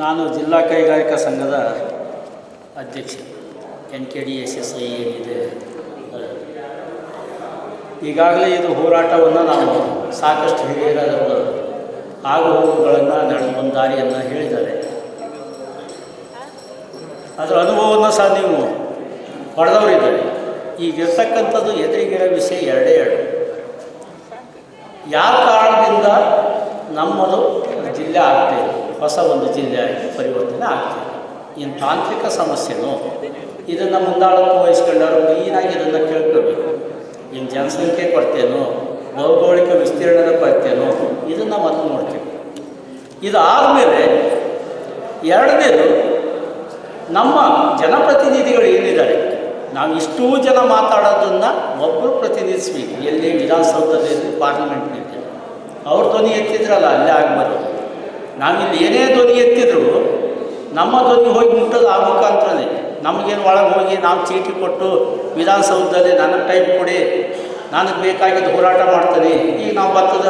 ನಾನು ಜಿಲ್ಲಾ ಕೈಗಾರಿಕಾ ಸಂಘದ ಅಧ್ಯಕ್ಷ, N K D S S I ಏನಿದೆ. ಈಗಾಗಲೇ ಇದು ಹೋರಾಟವನ್ನು ನಾವು ಸಾಕಷ್ಟು ಹಿರಿಯರಾದವರು ಆಗು ಹೋಗುಗಳನ್ನು ನಡೆದು ಒಂದು ದಾರಿಯನ್ನು ಹೇಳಿದ್ದಾರೆ. ಅದರ ಅನುಭವವನ್ನು ಸಹ ನೀವು ಪಡೆದವರಿದ್ದಾರೆ. ಈಗಿರ್ತಕ್ಕಂಥದ್ದು ಎದುರಿಗಿರೋ ವಿಷಯ ಎರಡೇ ಎರಡು. ಯಾವ ಕಾರಣದಿಂದ ನಮ್ಮದು ಜಿಲ್ಲೆ ಆಗ್ತಿದೆ ಹೊಸ ಒಂದು ಜಿಲ್ಲೆಯಾಗಿ ಪರಿವರ್ತನೆ ಆಗ್ತದೆ. ಇನ್ನು ತಾಂತ್ರಿಕ ಸಮಸ್ಯೆನೋ ಇದನ್ನು ಮುಂದಾಳತ್ವ ವಹಿಸ್ಕೊಂಡವರು ಕ್ಲೀನಾಗಿ ಇದನ್ನು ಕೇಳ್ಕೋಬೇಕು. ಇನ್ನು ಜನಸಂಖ್ಯೆ ಕೊರತೆನೋ, ಭೌಗೋಳಿಕ ವಿಸ್ತೀರ್ಣದ ಕೊರತೆನೋ ಇದನ್ನು ಮೊದಲು ನೋಡ್ತೀವಿ. ಇದಾದಮೇಲೆ ಎರಡನೇದು ನಮ್ಮ ಜನಪ್ರತಿನಿಧಿಗಳು ಏನಿದ್ದಾರೆ? ನಾವು ಇಷ್ಟೂ ಜನ ಮಾತಾಡೋದನ್ನು ಒಬ್ಬರು ಪ್ರತಿನಿಧಿಸ್ಬೇಕು. ಎಲ್ಲಿ ವಿಧಾನಸೌಧದಲ್ಲಿ ಪಾರ್ಲಿಮೆಂಟ್ನಲ್ಲಿ ಅವ್ರ ಧ್ವನಿ ಎತ್ತಿದ್ರಲ್ಲ, ಅಲ್ಲೇ ಆಗ್ಬಾರ್ದು ನಾವಿಲ್ಲಿ ಏನೇ ಧ್ವನಿ ಎತ್ತಿದ್ರು ನಮ್ಮ ಧ್ವನಿ ಹೋಗಿ ಮುಟ್ಟೋದು ಆ ಮುಖಾಂತರನೇ. ನಮಗೇನು ಒಳಗೆ ಹೋಗಿ ನಾವು ಚೀಟಿ ಕೊಟ್ಟು ವಿಧಾನಸೌಧದಲ್ಲಿ ನನಗೆ ಟೈಮ್ ಕೊಡಿ, ನನಗೆ ಬೇಕಾಗಿದ್ದು ಹೋರಾಟ ಮಾಡ್ತೀನಿ, ಈಗ ನಾವು ಭತ್ತದ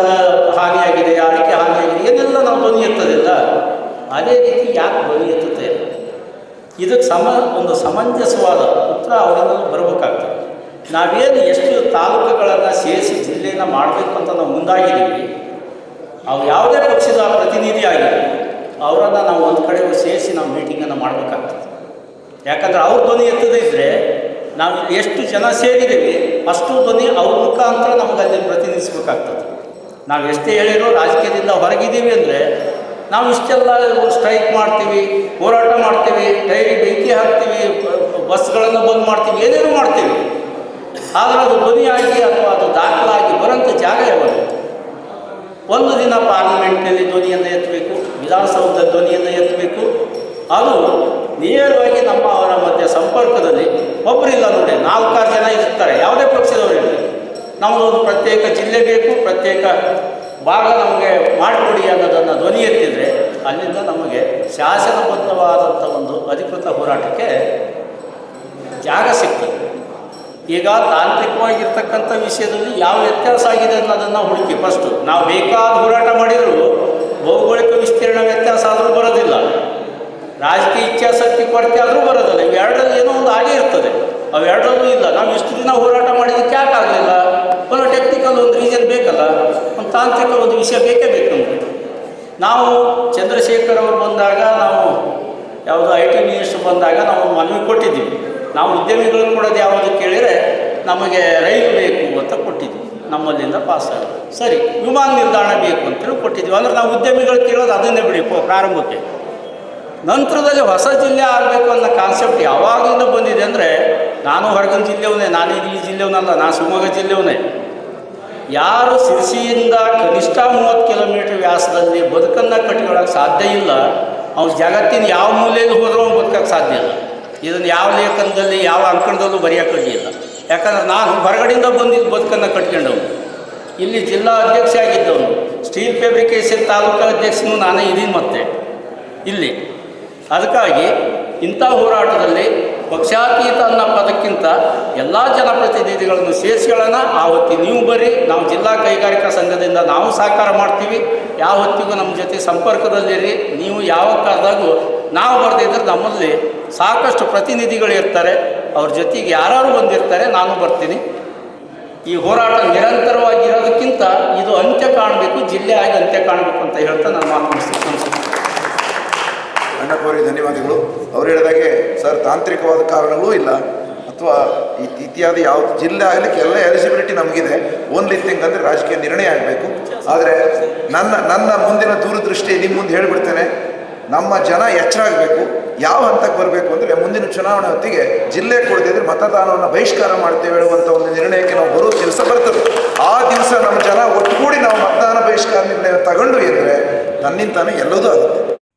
ಹಾನಿಯಾಗಿದೆ ಅಡಿಕೆ ಹಾನಿಯಾಗಿದೆ ಏನೆಲ್ಲ ನಾವು ಧ್ವನಿ ಎತ್ತದಿಲ್ಲ. ಅದೇ ರೀತಿ ಯಾಕೆ ಧ್ವನಿ ಎತ್ತುತ್ತೆ? ಇದಕ್ಕೆ ಸಮ, ಒಂದು ಸಮಂಜಸವಾದ ಉತ್ತರ ಅವರಿಂದ ಬರಬೇಕಾಗ್ತದೆ. ನಾವೇನು ಎಷ್ಟು ತಾಲೂಕುಗಳನ್ನು ಸೇರಿಸಿ ಜಿಲ್ಲೆಯನ್ನು ಮಾಡಬೇಕು ಅಂತ ನಾವು ಮುಂದಾಗಿದ್ದೀವಿ ಅವು ಯಾವುದೇ ಪಕ್ಷದ ಪ್ರತಿನಿಧಿ ಆಗಿ ಅವರನ್ನು ನಾವು ಒಂದು ಕಡೆ ಸೇರಿಸಿ ನಾವು ಮೀಟಿಂಗನ್ನು ಮಾಡಬೇಕಾಗ್ತದೆ. ಯಾಕಂದರೆ ಅವ್ರ ಧ್ವನಿ ಎತ್ತದೇ ಇದ್ದರೆ ನಾವು ಎಷ್ಟು ಜನ ಸೇರಿದ್ದೀವಿ, ಅಷ್ಟು ಧ್ವನಿ ಅವ್ರ ಮುಖಾಂತರ ನಮಗೆ ಅಲ್ಲಿ ಪ್ರತಿನಿಧಿಸ್ಬೇಕಾಗ್ತದೆ. ನಾವು ಎಷ್ಟೇ ಹೇಳಿರೋ ರಾಜಕೀಯದಿಂದ ಹೊರಗಿದ್ದೀವಿ ಅಂದರೆ ನಾವು ಇಷ್ಟೆಲ್ಲ ಸ್ಟ್ರೈಕ್ ಮಾಡ್ತೀವಿ, ಹೋರಾಟ ಮಾಡ್ತೀವಿ, ಡೈರಿ ಬೆಂಕಿ ಹಾಕ್ತೀವಿ, ಬಸ್ಗಳನ್ನು ಬಂದ್ ಮಾಡ್ತೀವಿ, ಏನೇನು ಮಾಡ್ತೀವಿ. ಆದರೆ ಅದು ಧ್ವನಿಯಾಗಿ ಅಥವಾ ಅದು ದಾಖಲಾಗಿ ಬರೋಂಥ ಜಾಗ ಯಾವುದು? ಒಂದು ದಿನ ಪಾರ್ಲಿಮೆಂಟ್ನಲ್ಲಿ ಧ್ವನಿಯನ್ನು ಎತ್ತಬೇಕು ವಿಧಾನಸೌಧ ಧ್ವನಿಯನ್ನು ಎತ್ತಬೇಕು. ಅದು ನೇರವಾಗಿ ನಮ್ಮ ಅವರ ಮಧ್ಯೆ ಸಂಪರ್ಕದಲ್ಲಿ ಒಬ್ಬರಿಲ್ಲ ನೋಡಿ, ನಾಲ್ಕಾರು ಜನ ಇರ್ತಾರೆ, ಯಾವುದೇ ಪಕ್ಷದವರು ಇರಲಿ. ನಮ್ಮದೊಂದು ಪ್ರತ್ಯೇಕ ಜಿಲ್ಲೆ ಬೇಕು, ಪ್ರತ್ಯೇಕ ಭಾಗ ನಮಗೆ ಮಾಡಿಕೊಡಿ ಅನ್ನೋದನ್ನು ಧ್ವನಿ ಎತ್ತಿದರೆ ಅಲ್ಲಿಂದ ನಮಗೆ ಶಾಸನಬದ್ಧವಾದಂಥ ಒಂದು ಅಧಿಕೃತ ಹೋರಾಟಕ್ಕೆ ಜಾಗ ಸಿಗ್ತದೆ. ಈಗ ತಾಂತ್ರಿಕವಾಗಿರ್ತಕ್ಕಂಥ ವಿಷಯದಲ್ಲಿ ಯಾವ ವ್ಯತ್ಯಾಸ ಆಗಿದೆ ಅನ್ನೋದನ್ನು ಹುಡುಕಿ ಫಸ್ಟು ನಾವು ಬೇಕಾದ ಹೋರಾಟ ಮಾಡಿದರೂ, ಭೌಗೋಳಿಕ ವಿಸ್ತೀರ್ಣ ವ್ಯತ್ಯಾಸ ಆದರೂ ಬರೋದಿಲ್ಲ. ರಾಜಕೀಯ ಇಚ್ಛಾಸಕ್ತಿ ಕೊರತೆ ಆದರೂ ಬರೋದಿಲ್ಲ. ಇವೆರಡರಲ್ಲಿ ಏನೋ ಒಂದು ಆಗೇ ಇರ್ತದೆ. ಅವೆರಡರಲ್ಲೂ ಇಲ್ಲ. ನಾವು ಇಷ್ಟು ದಿನ ಹೋರಾಟ ಮಾಡಿದ್ದಕ್ಕೆ ಯಾಕೆ ಆಗಲಿಲ್ಲ? ಒಂದು ಟೆಕ್ನಿಕಲ್ ಒಂದು ರೀಸನ್ ಬೇಕಲ್ಲ? ಒಂದು ತಾಂತ್ರಿಕ ಒಂದು ವಿಷಯ ಬೇಕೇ ಬೇಕು ನಾವು ಚಂದ್ರಶೇಖರ್ ಅವರು ಬಂದಾಗ, ನಾವು ಯಾವುದು ಐ ಟಿ ಮಿನಿಸ್ಟರ್ ಬಂದಾಗ ನಾವು ಮನವಿ ಕೊಟ್ಟಿದ್ದೀವಿ. ನಾವು ಉದ್ಯಮಿಗಳು ಕೊಡೋದು ಯಾವುದು ಕೇಳಿದರೆ ನಮಗೆ ರೈಲು ಬೇಕು ಅಂತ ಕೊಟ್ಟಿದ್ವಿ. ನಮ್ಮಲ್ಲಿಂದ ಪಾಸ್ ಆಗಿ ಸರಿ, ವಿಮಾನ ನಿಲ್ದಾಣ ಬೇಕು ಅಂತೇಳಿ ಕೊಟ್ಟಿದ್ವಿ. ಅಂದರೆ ನಾವು ಉದ್ಯಮಿಗಳು ಕೇಳೋದು ಅದನ್ನೇ ಬಿಡಿ ಪ್ರಾರಂಭಕ್ಕೆ. ನಂತರದಲ್ಲಿ ಹೊಸ ಜಿಲ್ಲೆ ಆಗಬೇಕು ಅನ್ನೋ ಕಾನ್ಸೆಪ್ಟ್ ಯಾವಾಗಲಿಂದ ಬಂದಿದೆ ಅಂದರೆ ನಾನು ಹೊರಗಿನ ಜಿಲ್ಲೆವನೇ ನಾನು ಈ ಜಿಲ್ಲೆಯವನಲ್ಲ, ನಾನು ಶಿವಮೊಗ್ಗ ಜಿಲ್ಲೆವನೇ ಯಾರು ಸಿರ್ಸಿಯಿಂದ ಕನಿಷ್ಠ ಮೂವತ್ತು ಕಿಲೋಮೀಟರ್ ವ್ಯಾಸದಲ್ಲಿ ಬದುಕನ್ನು ಕಟ್ಕೊಳ್ಳೋಕೆ ಸಾಧ್ಯ ಇಲ್ಲ. ಅವ್ನು ಜಗತ್ತಿನ ಯಾವ ಮೂಲೆಯಲ್ಲಿ ಹೋದ್ರೂ ಅವ್ನು ಬದುಕೋಕ್ಕೆ ಸಾಧ್ಯ ಇಲ್ಲ. ಇದನ್ನು ಯಾವ ಲೇಖನದಲ್ಲಿ, ಯಾವ ಅಂಕಣದಲ್ಲೂ ಬರೆಯೋಕ್ಕಾಗಿಲ್ಲ ಯಾಕಂದ್ರೆ ನಾನು ಹೊರಗಡೆಯಿಂದ ಬಂದಿದ್ದು ಬದುಕನ್ನು ಕಟ್ಕೊಂಡವನು. ಇಲ್ಲಿ ಜಿಲ್ಲಾ ಅಧ್ಯಕ್ಷ ಆಗಿದ್ದವನು ಸ್ಟೀಲ್ ಫ್ಯಾಬ್ರಿಕೇಶನ್ ತಾಲೂಕಾ ಅಧ್ಯಕ್ಷನೂ ನಾನೇ ಇದೀನಿ ಮತ್ತೆ. ಇಲ್ಲಿ. ಅದಕ್ಕಾಗಿ ಇಂಥ ಹೋರಾಟದಲ್ಲಿ ಪಕ್ಷಾತೀತ ಅನ್ನೋ ಪದಕ್ಕಿಂತ ಎಲ್ಲ ಜನಪ್ರತಿನಿಧಿಗಳನ್ನು ಸೇರಿಸ್ಕೊಳ್ಳೋಣ. ಆ ಹೊತ್ತಿಗೆ ನೀವು ಬರ್ರಿ, ನಾವು ಜಿಲ್ಲಾ ಕೈಗಾರಿಕಾ ಸಂಘದಿಂದ ನಾವು ಸಹಕಾರ ಮಾಡ್ತೀವಿ. ಯಾವ ಹೊತ್ತಿಗೂ ನಮ್ಮ ಜೊತೆ ಸಂಪರ್ಕದಲ್ಲಿರಿ. ನೀವು ಯಾವ ಕಾಲದಾಗೂ ನಾವು ಬರ್ದಿದ್ರೆ ನಮ್ಮಲ್ಲಿ ಸಾಕಷ್ಟು ಪ್ರತಿನಿಧಿಗಳು ಇರ್ತಾರೆ. ಅವ್ರ ಜೊತೆಗೆ ಯಾರು ಬಂದಿರ್ತಾರೆ, ನಾನು ಬರ್ತೀನಿ. ಈ ಹೋರಾಟ ನಿರಂತರವಾಗಿ ಇರೋದಕ್ಕಿಂತ ಇದು ಅಂತ್ಯ ಕಾಣಬೇಕು, ಜಿಲ್ಲೆ ಆಗಿ ಅಂತ್ಯ ಕಾಣಬೇಕು ಅಂತ ಹೇಳ್ತಾ ನಾನು ಮಾತು ಅಣ್ಣಪ್ಪವರಿಗೆ ಧನ್ಯವಾದಗಳು. ಅವ್ರು ಹೇಳಿದಾಗೆ, ಸರ್, ತಾಂತ್ರಿಕವಾದ ಕಾರಣಗಳೂ ಇಲ್ಲ. ಅಥವಾ ಇತ್- ಇತ್ಯಾದಿ ಯಾವ ಜಿಲ್ಲೆ ಆಗಲಿಕ್ಕೆ ಎಲ್ಲ ಎಲಿಜಿಬಿಲಿಟಿ ನಮಗಿದೆ. ಓನ್ಲಿ ಥಿಂಗ್ ಅಂದರೆ ರಾಜಕೀಯ ನಿರ್ಣಯ ಆಗಬೇಕು. ಆದರೆ ನನ್ನ ನನ್ನ ಮುಂದಿನ ದೂರದೃಷ್ಟಿ ನಿಮ್ಮ ಮುಂದೆ ಹೇಳಿಬಿಡ್ತೇನೆ. ನಮ್ಮ ಜನ ಎಚ್ಚರಾಗಬೇಕು ಯಾವ ಹಂತಕ್ಕೆ ಬರಬೇಕು ಅಂದರೆ ಮುಂದಿನ ಚುನಾವಣೆ ಹೊತ್ತಿಗೆ ಜಿಲ್ಲೆ ಕೊಡದಿದ್ರೆ ಮತದಾನವನ್ನು ಬಹಿಷ್ಕಾರ ಮಾಡ್ತೇವೆ ಹೇಳುವಂಥ ಒಂದು ನಿರ್ಣಯಕ್ಕೆ ನಾವು ಬರೋ ದಿವಸ ಬರ್ತದೆ. ಆ ದಿವಸ ನಮ್ಮ ಜನ ಒಟ್ಟುಗೂಡಿ ನಾವು ಮತದಾನ ಬಹಿಷ್ಕಾರ ನಿರ್ಣಯ ತಗೊಂಡು ಎಂದರೆ ತನ್ನಿಂತಾನೆ ಎಲ್ಲದೂ ಆಗುತ್ತೆ.